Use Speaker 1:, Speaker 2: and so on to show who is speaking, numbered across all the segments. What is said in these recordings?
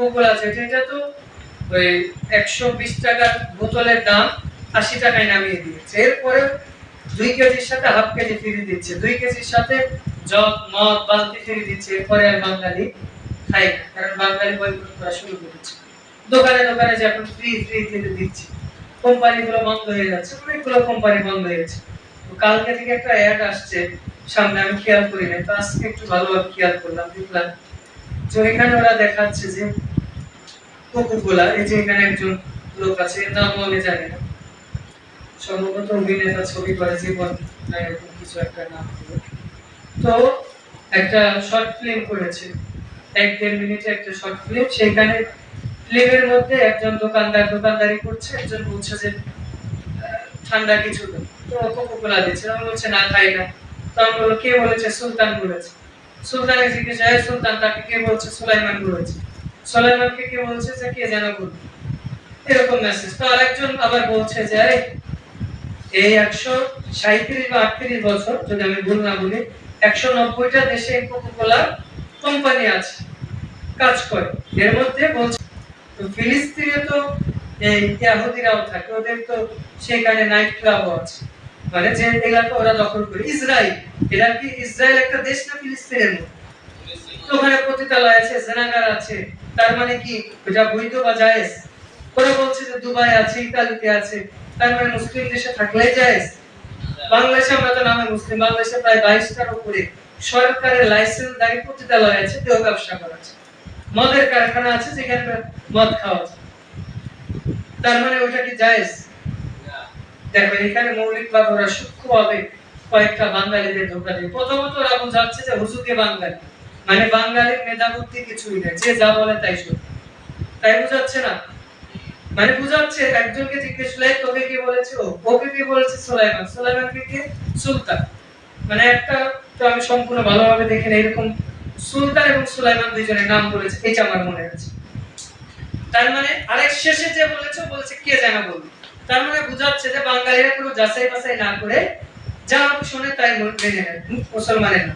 Speaker 1: Coca Cola যেটা এটা তো ওই একশো বিশ টাকার বোতলের দাম আশি টাকায় নামিয়ে দিয়েছে। এরপরে দুই কেজির সাথে হাফ কেজি ফ্রি দিচ্ছে। দুই কেজির সাথে জগ মদ, বালতি ফ্রি দিচ্ছে। এরপরে আর বাঙালি খাই না, কারণ বাঙালি বয়কট করা শুরু করেছে। দোকানে দোকানে যে এখন ফ্রি ফ্রি দিতে দিচ্ছে। কোম্পানিগুলো বন্ধ হয়ে যাচ্ছে, অনেকগুলো কোম্পানি বন্ধ হয়েছে তো কালকে থেকে একটা অ্যাড আসছে সামনে, আমি খেয়াল করি নাই, তো আজকে একটু ভালোভাবে খেয়াল করলাম, দেখলাম তো এখানে ওরা দেখাচ্ছে যে কোকোকোলা এই যে এখানে একজন লোক আছে আমি জানি না। সম্ভবত অভিনেতা ছবি করে, জীবন এরকম কিছু একটা নাম তো একটা শর্ট ফিল্ম করেছে। এক দেড় মিনিটে একটা শর্ট ফিল্ম সেখানে ফিল্মের মধ্যে একজন দোকানদার দোকানদারি করছে, একজন বলছে যে ঠান্ডা কিছু তো কোকোকোলা দিচ্ছে। আমি বলছে, না খাই না। তো আমি বলল কে বলেছে? সুলতান বলেছে। সুলতানের জিজ্ঞেস সুলতান, তাকে কে বলছে? সুলাইমান বলেছে। সুলাইমানকে কে বলছে যে কে যেন বলবে এরকম মেসেজ তো আরেকজন আবার বলছে যে এই একশো সাঁত্রিশ বা আটত্রিশ বছর, যদি আমি ভুল না বলি, একশো নব্বইটা দেশে কোকোকোলা কোম্পানি আছে, কাজ করে। এর মধ্যে বলছে, তো ফিলিস্তিনে তো এই ইয়াহুদিরাও থাকে, ওদের তো সেখানে নাইট ক্লাবও আছে। মানে যে এলাকা ওরা দখল করে। ইসরায়েল এরা কি ইসরায়েল একটা দেশ না ফিলিস্তিনের মধ্যে? ওখানে পতিতালয় আছে জেনাগার আছে তার মানে কি? এটা বৈধ বা জায়েজ ওরা বলছে যে দুবাই আছে, ইতালিতে আছে। তার মানে মুসলিম দেশে থাকলে জায়েজ বাংলাদেশে আমরা তো নামে মুসলিম। বাংলাদেশে প্রায় বাইশটার উপরে সরকারের লাইসেন্স দায়ী পতিতালয় আছে, দেহ ব্যবসা করা আছে। মদের কারখানা আছে, যেখানে মদ খাওয়া যায়। তার মানে ওটা কি জায়েজ দেখো, এখানে মৌলিকভাবে ওরা সূক্ষ্মভাবে কয়েকটা বাঙালিদের ধোকা দিয়ে। প্রথমত ওরা বোঝাচ্ছে যে হুজুকে বাঙালি। মানে বাঙালির মেধা বুদ্ধি কিছুই নেই। যে যা বলে তাই শুনে তাই বোঝাচ্ছে না? মানে বোঝাচ্ছে একজনকে জিজ্ঞেস করলে তোকে কি বলেছে ওকে কি বলেছে সুলাইমান? সুলাইমানকে কে? সুলতান। মানে একটা তো আমি সম্পূর্ণ ভালোভাবে দেখি না এরকম সুলতান এবং সুলাইমান দুইজনের নাম বলেছে, এটা আমার মনে আছে। তার মানে আরেক শেষে যে বলেছে বলেছে, কে যেন বলবে? তার মানে বোঝাচ্ছে যে বাঙালিরা কোনো যাচাই বাছাই না করে যা শোনে তাই মেনে নেয় মুসলমানের না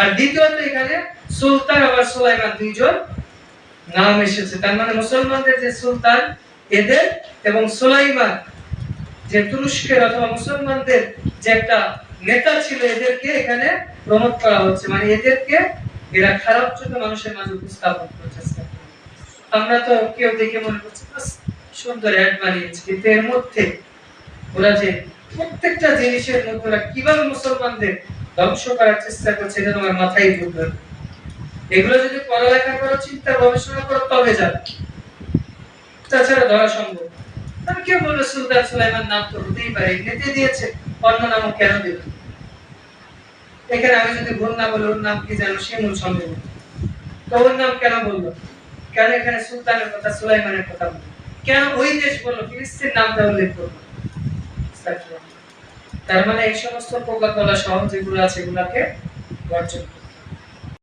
Speaker 1: আর দ্বিতীয়ত এখানে সুলতান আবার সুলাইমান দুইজন নাম এসেছে। তার মানে মুসলমানদের যে সুলতান, এদের এবং সুলাইমান, যে তুরস্কের অথবা মুসলমানদের যে একটা নেতা ছিল, এদেরকে এখানে প্রমোট করা হচ্ছে। মানে এদেরকে এরা খারাপ চোখে মানুষের মাঝে উপস্থাপন করছে আমরা তো কেউ দেখে মনে করছি সুন্দর অ্যাড বানিয়েছে। কিন্তু এর মধ্যে ওরা যে প্রত্যেকটা জিনিসের মধ্যে ওরা কীভাবে মুসলমানদের ধ্বংস করার চেষ্টা করছে এটা তোমার মাথায় ঢুকবে। এগুলো যদি পড়ালেখা করো, চিন্তা, গবেষণা করো, তবে যাবে। তাছাড়া ধরা সম্ভব। আমি কেউ বলল সুলতান সুলাইমান নাম তো হতেই পারে দিয়েছে, অন্য নামও কেন দিল এখানে আমি যদি ভুল না বলি, ওর নাম কি জানো? সে মূল সম্ভব তো ওর নাম কেন বলল? কেন এখানে সুলতানের কথা, সুলাইমানের কথা বলল? কেন ওই দেশ বলল? ফিলিস্তিন নামটা উল্লেখ করল? তার মানে এই সমস্ত কোলা সহ যেগুলো আছে এগুলাকে বর্জন